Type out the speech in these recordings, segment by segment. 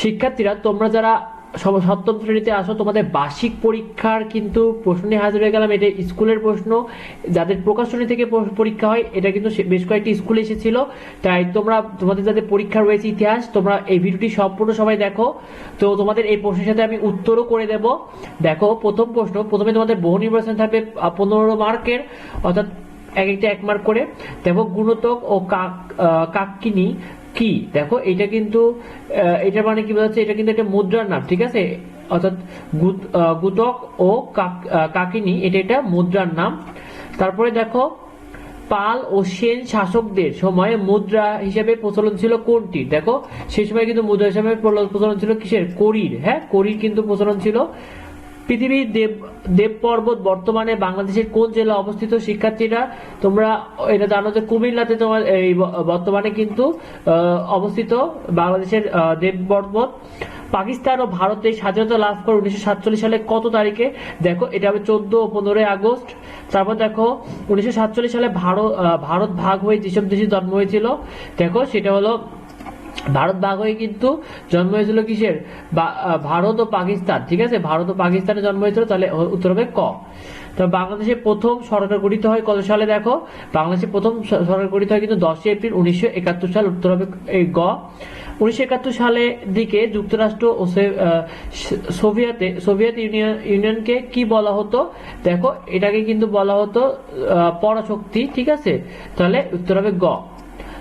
শিক্ষার্থীরা, তোমরা যারা সপ্তম শ্রেণীতে আসো তোমাদের বার্ষিক পরীক্ষার কিন্তু প্রশ্ন হাজির হয়ে গেলাম। এটা স্কুলের প্রশ্ন। যাদের প্রকাশনী থেকে পরীক্ষা হয়, এটা কিন্তু বেশ কয়েকটি স্কুলে এসেছিল। তাই তোমরা, তোমাদের যাদের পরীক্ষা রয়েছে ইতিহাস, তোমরা এই ভিডিওটি সম্পূর্ণ সবাই দেখো। তো তোমাদের এই প্রশ্নের সাথে আমি উত্তরও করে দেব। দেখো, প্রথম প্রশ্ন। প্রথমে তোমাদের বহু নির্বাচন থাকবে পনেরো মার্কের, অর্থাৎ এক, একটা এক মার্ক করে। দেখো, গুণতক ও কাক কাকিনি কি? দেখো, এটা কিন্তু এটা মানে কি বোঝাচ্ছে? এটা কিন্তু একটা মুদ্রার নাম, ঠিক আছে? অর্থাৎ গুত- গুতক ও কাকিনি, এটা একটা মুদ্রার নাম। তারপরে দেখো, পাল ও সেন শাসকদের সময়ে মুদ্রা হিসেবে প্রচলন ছিল কোনটি? দেখো, সেই সময় কিন্তু মুদ্রা হিসেবে প্রচলন ছিল কিসের? করির হ্যাঁ? করির কিন্তু প্রচলন ছিল পৃথিবীর দেব দেব পর্বত বর্তমানে বাংলাদেশের কোন জেলা অবস্থিত? শিক্ষার্থীরা, তোমরা এটা জানো যে কুমিল্লাতে তোমার এই বর্তমানে কিন্তু অবস্থিত বাংলাদেশের দেব পর্বত। পাকিস্তান ও ভারতে স্বাধীনতা লাভ করে উনিশশো সাতচল্লিশ সালে কত তারিখে? দেখো, এটা হবে চোদ্দ ও পনেরোই আগস্ট। তারপর দেখো, উনিশশো সাতচল্লিশ সালে ভারত ভারত ভাগ হয়ে যেসব দেশে জন্ম হয়েছিল। দেখো, সেটা হলো ভারত ভাগ হয়ে কিন্তু জন্ম হয়েছিল কিসের? ভারত ও পাকিস্তান, ঠিক আছে? ভারত ও পাকিস্তানে জন্ম হয়েছিল, তাহলে উত্তর হবে ক। তো বাংলাদেশে প্রথম সরকার গঠিত হয় কত সালে দেখো? বাংলাদেশে প্রথম সরকার গঠিত হয় কিন্তু দশই এপ্রিল উনিশশো একাত্তর সাল, উত্তর হবে গ। উনিশশো একাত্তর সালে দিকে যুক্তরাষ্ট্র ও সোভিয়েতে, সোভিয়েত ইউনিয়ন ইউনিয়নকে কি বলা হতো? দেখো, এটাকে কিন্তু বলা হতো পরাশক্তি, ঠিক আছে? তাহলে উত্তর হবে গ।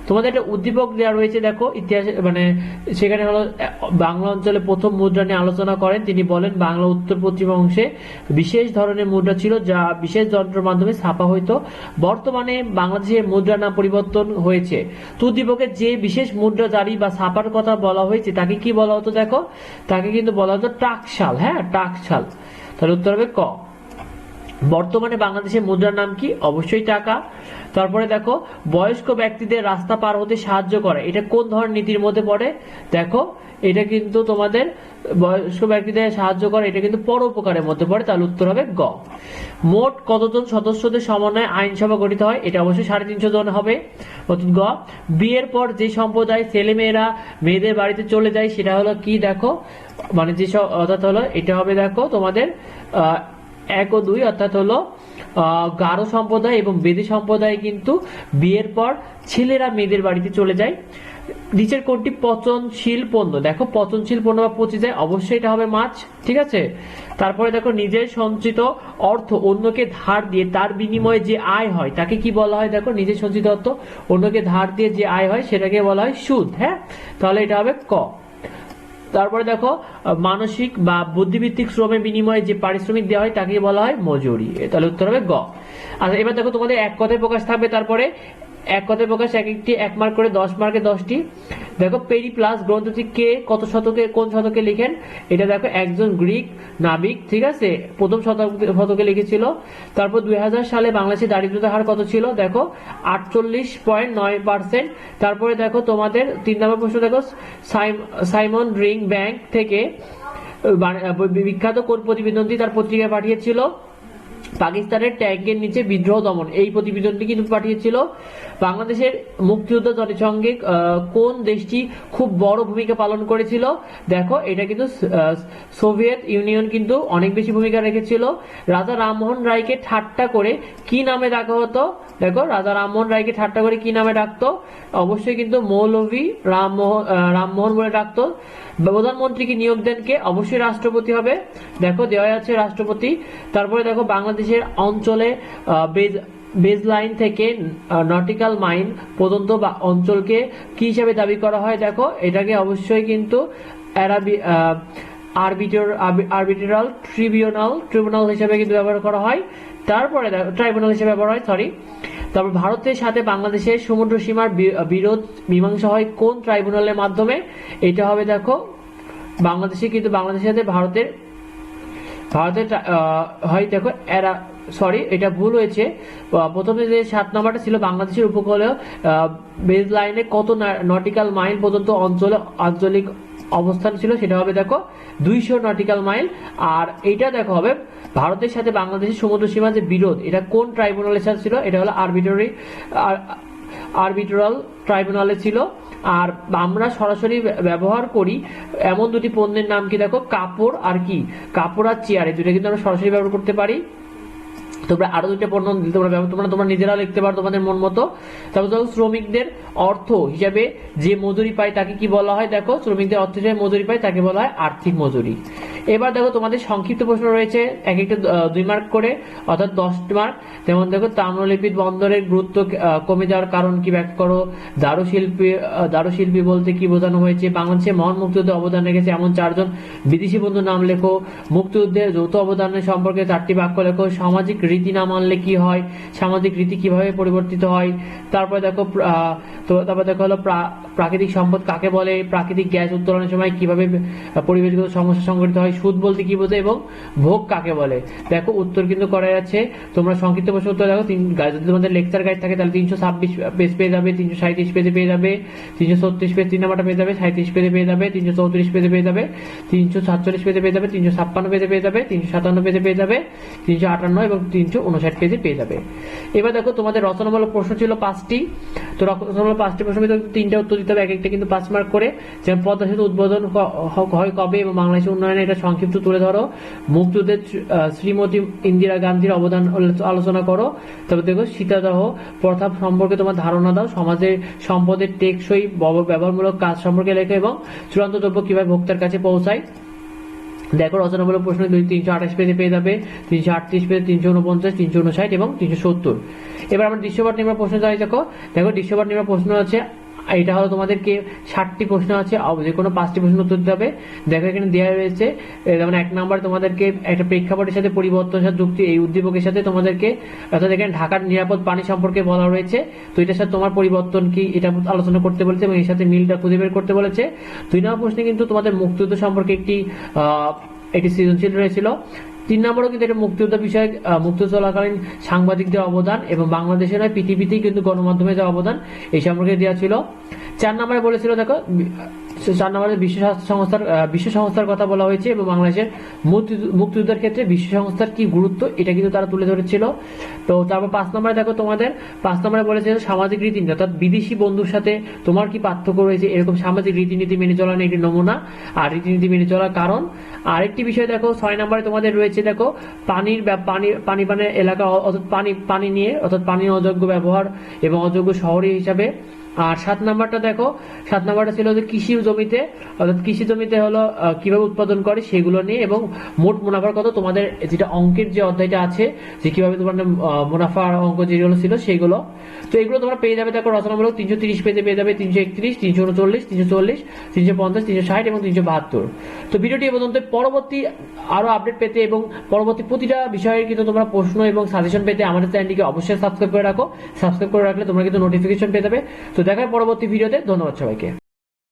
তোমাদের একটা উদ্দীপক দেওয়া রয়েছে, দেখো, ইতিহাসে মানে সেখানে হলো, বাংলা অঞ্চলে প্রথম মুদ্রা নিয়ে আলোচনা করেন। তিনি বলেন, বাংলা উত্তর পশ্চিম অংশে বিশেষ ধরনের মুদ্রা ছিল, যা বিশেষ যন্ত্রের মাধ্যমে ছাপা হইতো। বর্তমানে বাংলাদেশে মুদ্রা নাম পরিবর্তন হয়েছে। তো উদ্দীপকে যে বিশেষ মুদ্রা, জারি বা ছাপার কথা বলা হয়েছে, তাকে কি বলা হতো, দেখো? তাকে কিন্তু বলা হতো টাকশাল হ্যাঁ টাকশাল। তাহলে উত্তর হবে ক। বর্তমানে বাংলাদেশের মুদ্রার নাম কি? অবশ্যই টাকা। তারপরে দেখো, বয়স্ক ব্যক্তিদের রাস্তা পার হতে সাহায্য করে। এটা কোন ধরনের নীতির মধ্যে পড়ে? দেখো, এটা কিন্তু তোমাদের বয়স্ক ব্যক্তিদের সাহায্য করে। এটা কিন্তু পরোপকারের মধ্যে পড়ে। তাহলে উত্তর হবে গ। মোট কতজন সদস্যদের সমন্বয়ে আইনসভা গঠিত হয়? এটা অবশ্যই সাড়ে তিনশো জন হবে। অর্থাৎ গ, বিয়ের পর যে সম্প্রদায় ছেলেমেয়েরা মেয়েদের বাড়িতে চলে যায়, সেটা হলো কি? দেখো মানে যে সব অর্থাৎ হলো, এটা হবে, দেখো, তোমাদের এক ও দুই, অর্থাৎ হলো গারো সম্প্রদায় এবং বেদে সম্প্রদায় কিন্তু বিয়ের পর ছেলেরা মেয়েদের বাড়িতে চলে যায়। নিচের কোনটি পচনশীল পণ্য। দেখো, পচনশীল পণ্য বা পচে যায়, অবশ্যই এটা হবে মাছ, ঠিক আছে? তারপরে দেখো, নিজের সঞ্চিত অর্থ অন্যকে ধার দিয়ে তার বিনিময়ে যে আয় হয়, তাকে কি বলা হয়? দেখো, নিজের সঞ্চিত অর্থ অন্যকে ধার দিয়ে যে আয় হয়, সেটাকে বলা হয় সুদ হ্যাঁ? তাহলে এটা হবে ক। তারপরে দেখো মানসিক বা বুদ্ধিভিত্তিক শ্রমের বিনিময়ে যে পারিশ্রমিক দেওয়া হয়, তাকে বলা হয় মজুরি। তাহলে উত্তর হবে গ। আচ্ছা এবার দেখো তোমাদের এক কথায় প্রকাশ থাকবে, তারপরে এক কথায় প্রকাশ, এক একটি, এক মার্ক করে দশ মার্কে দশটি। দেখো পেরি প্লাস গ্রন্থটি কে, কত শতকে, কোন শতকে লিখেন? এটা দেখো, একজন গ্রিক নাবিক, ঠিক আছে? প্রথম শতক, শতকে লিখেছিল। তারপর দুই হাজার সালে বাংলাদেশের দারিদ্রতা হার কত ছিল? দেখো, আটচল্লিশ পয়েন্ট নয় পার্সেন্ট। তারপরে দেখো, তোমাদের তিন নম্বর প্রশ্ন দেখো, সাইম- সাইমন রিং ব্যাংক থেকে বিখ্যাত কোন প্রতিবেদনটি তার পত্রিকায় পাঠিয়েছিল? পাকিস্তানের ট্যাঙ্কের নিচে বিদ্রোহ দমন। এই প্রতিবেদনটি কিন্তু পাঠিয়েছিল বাংলাদেশের মুক্তিযুদ্ধ জাতিসংঘে আহ, কোন দেশটি খুব বড় ভূমিকা পালন করেছিল। দেখো এটা কিন্তু সোভিয়েত ইউনিয়ন কিন্তু অনেক বেশি ভূমিকা রেখেছিল। রাজা রামমোহন রায়কে ঠাট্টা করে কি নামে ডাকা হতো? দেখো রাজা রামমোহন রায়কে ঠাট্টা করে কি নামে ডাকতো? অবশ্যই কিন্তু মৌলভী রামমোহন রামমোহন বলে ডাকতো। প্রধানমন্ত্রীকে নিয়োগ দেন কে অবশ্যই রাষ্ট্রপতি হবে। দেখো দেওয়া আছে রাষ্ট্রপতি। তারপরে দেখো বাংলাদেশের অঞ্চলে বেজ- বেজ লাইন থেকে নটিক্যাল মাইন পর্যন্ত বা অঞ্চলকে কি হিসাবে দাবি করা হয়? দেখো, এটাকে অবশ্যই কিন্তু অ্যারাবি আরবিটার আরবিটারাল ট্রিবিউনাল ট্রিবিউনাল হিসেবে কিন্তু ব্যবহার করা হয়। তারপরে ট্রাইব্যুনাল হিসেবে ব্যবহার হয় সরি তারপর ভারতের সাথে বাংলাদেশের সমুদ্র সীমার বিরোধ, মীমাংসা হয় কোন ট্রাইব্যুনালের মাধ্যমে? এটা হবে, দেখো, বাংলাদেশে, কিন্তু বাংলাদেশের সাথে ভারতের ভারতের হয় দেখো, এরা সরি এটা ভুল হয়েছে। প্রথমে যে সাত নম্বরটা ছিল বাংলাদেশের উপকূলে বেজ লাইনে কত নটিক্যাল মাইল পর্যন্ত অঞ্চলে আঞ্চলিক অবস্থান ছিল সেটা হবে দেখো দুইশো নটিক্যাল মাইল আর এইটা দেখো হবে ভারতের সাথে বাংলাদেশের সমুদ্র সীমা যে বিরোধ, এটা কোন ট্রাইব্যুনালের সাথে ছিল? এটা হলো আরবিটারি আরবিটারাল ট্রাইব্যুনালে ছিল। আর আমরা সরাসরি ব্যবহার করি এমন দুটি পণ্যের নাম কি দেখো? কাপড় আর কি? কাপড় আর চেয়ার, এই দুটো কিন্তু আমরা সরাসরি ব্যবহার করতে পারি। তোমরা আরও দুটো পণ্য তোমরা তোমরা তোমরা নিজেরা লিখতে পারো তোমাদের মন মতো। তারপর দেখো, শ্রমিকদের অর্থ হিসাবে যে মজুরি পায় তাকে কি বলা হয়? দেখো, শ্রমিকদের অর্থ হিসাবে মজুরি পায় তাকে বলা হয় আর্থিক মজুরি। এবার দেখো তোমাদের সংক্ষিপ্ত প্রশ্ন রয়েছে, এক একটা দুই মার্ক করে, অর্থাৎ দশ মার্ক যেমন দেখো, তাম্রলিপির বন্দরের গুরুত্ব কমে যাওয়ার কারণ কি ব্যাখ্যা করো? দারুশিল্পী দারুশিল্পী বলতে কি বোঝানো হয়েছে? বাংলাদেশে মহান মুক্তিযুদ্ধে অবদান রেখেছে এমন চারজন বিদেশি বন্ধুর নাম লেখো। মুক্তিযুদ্ধের যৌথ অবদানের সম্পর্কে চারটি বাক্য লেখো। সামাজিক রীতি না মানলে কি হয়? সামাজিক রীতি কীভাবে পরিবর্তিত হয়? তারপরে দেখো তো তারপর দেখা হলো প্রা- প্রাকৃতিক সম্পদ কাকে বলে? প্রাকৃতিক গ্যাস উত্তোলনের সময় কীভাবে পরিবেশগত সমস্যা সংঘটিত হয়, সুদ বলতে কি বোঝায় এবং ভোগ কাকে বলে? দেখো উত্তর কিন্তু করা যাচ্ছে তোমরা সংক্ষিপ্ত প্রশ্ন উত্তর দেখো, তিন যদি তোমাদের লেকচার গাইড থাকে, তাহলে তিনশো ছাব্বিশ পেজ পেয়ে যাবে, তিনশো সাঁত্রিশ পেজে পেয়ে যাবে, তিনশো ছত্রিশ পেজ তিন নাম্বারটা পেয়ে যাবে সাঁত্রিশ পেজে পেয়ে যাবে, তিনশো চৌত্রিশ পেজে পেয়ে যাবে, তিনশো সাতচল্লিশ পেজে পেয়ে যাবে, তিনশো ছাপ্পান্ন পেজে পেয়ে যাবে, তিনশো সাতান্ন পেজে পেয়ে যাবে, তিনশো আটান্ন এবং তিনশো উনষাট পেজে পেয়ে যাবে। এবার দেখো তোমাদের রচনামূলক প্রশ্ন ছিল পাঁচটি। তো রচনামূলক পাঁচটি ভিতরে তিনটা উত্তর দিতে হবে এক একটা কিন্তু পাঁচ মার্ক করে। যেমন পদ্মা সেতু উদ্বোধন হয় কবে এবং বাংলাদেশের উন্নয়নে এটা সংক্ষিপ্ত তুলে ধরো। মুক্তিযুদ্ধের শ্রীমতী ইন্দিরা গান্ধীর অবদান আলোচনা করো। তারপর দেখো, সীতাদাহ প্রথা সম্পর্কে তোমার ধারণা দাও। সমাজের সম্পদের টেকসই ব্যবহারমূলক কাজ সম্পর্কে লেখো এবং চূড়ান্ত দ্রব্য কীভাবে ভোক্তার কাছে পৌঁছায়। দেখো রচনা বলে প্রশ্ন তিনশো আঠাশ পেজে পেয়ে যাবে। তিনশো আটত্রিশ পেজে, তিনশো উনপঞ্চাশ, তিনশো উনষাট এবং তিনশো সত্তর। এবার আমরা দৃশ্যপট নির্মাণ প্রশ্ন যাই দেখো। দেখো, দৃশ্যপট নির্মাণ প্রশ্ন আছে এটা হলো তোমাদেরকে ষাটটি প্রশ্ন আছে যে কোনো পাঁচটি প্রশ্ন উত্তর দিতে হবে। দেখো, এখানে দেওয়া রয়েছে যেমন এক নাম্বার তোমাদেরকে একটা প্রেক্ষাপটের সাথে পরিবর্তন সাথে যুক্তি, এই উদ্দীপকের সাথে তোমাদেরকে, অর্থাৎ এখানে ঢাকার নিরাপদ পানি সম্পর্কে বলা রয়েছে। তো এটার সাথে তোমার পরিবর্তন কি, এটা আলোচনা করতে বলেছে এবং এর সাথে মিলটা খুঁজে বের করতে বলেছে। দুই নম্বর প্রশ্নে কিন্তু তোমাদের মুক্তিযুদ্ধ সম্পর্কে একটি একটি সৃজনশীল রয়েছিল। তিন নম্বরও কিন্তু এটা মুক্তিযুদ্ধ বিষয়ে মুক্তি চলাকালীন সাংবাদিকদের অবদান এবং বাংলাদেশে নয়, পৃথিবীতেই কিন্তু গণমাধ্যমে যে অবদান, এই সম্পর্কে দেওয়া ছিল। চার নম্বরে বলেছিল, দেখো চার নম্বরে বিশ্ব স্বাস্থ্য সংস্থার বিশ্ব সংস্থার কথা বলা হয়েছে এবং বাংলাদেশের মুক্তি- মুক্তিযুদ্ধের ক্ষেত্রে বিশ্ব সংস্থার কি গুরুত্ব, এটা কিন্তু তারা তুলে ধরেছিল। তো তারপর পাঁচ নম্বরে দেখো তোমাদের, পাঁচ নম্বরে বলেছে সামাজিক রীতিনীতি, অর্থাৎ বিদেশি বন্ধুর সাথে তোমার কি পার্থক্য রয়েছে? এরকম সামাজিক রীতিনীতি মেনে চলার একটি নমুনা। আর রীতিনীতি মেনে চলার কারণ। আরেকটি বিষয় দেখো, ছয় নম্বরে তোমাদের রয়েছে দেখো, পানির পানি পানি পানের এলাকা অর্থাৎ পানি পানি নিয়ে, অর্থাৎ পানির অযোগ্য ব্যবহার এবং অযোগ্য শহরী হিসাবে আর সাত নাম্বারটা দেখো, সাত নাম্বারটা ছিল যে কৃষি জমিতে, অর্থাৎ কৃষি জমিতে হলো কীভাবে উৎপাদন করে সেগুলো নিয়ে এবং মোট মুনাফার কত তোমাদের যেটা অঙ্কের যে অধ্যায়টা আছে, যে কীভাবে তোমার মুনাফার অঙ্ক যেগুলো ছিল সেগুলো। তো এগুলো তোমরা পেয়ে যাবে, দেখো রচনামূলক তিনশো তিরিশ পেজে পেয়ে যাবে তিনশো একত্রিশ, তিনশো উনচল্লিশ, তিনশো চল্লিশ, তিনশো পঞ্চাশ, তিনশো ষাট এবং তিনশো বাহাত্তর। তো ভিডিওটি এ পর্যন্ত, পরবর্তী আরও আপডেট পেতে এবং পরবর্তী প্রতিটা বিষয়ের কিন্তু তোমরা প্রশ্ন এবং সাজেশন পেতে আমাদের চ্যানেলটিকে অবশ্যই সাবস্ক্রাইব করে রাখো। সাবস্ক্রাইব করে রাখলে তোমরা কিন্তু নোটিফিকেশন পেয়ে যাবে। তো দেখার পরবর্তী ভিডিওতে ধন্যবাদ সবাইকে।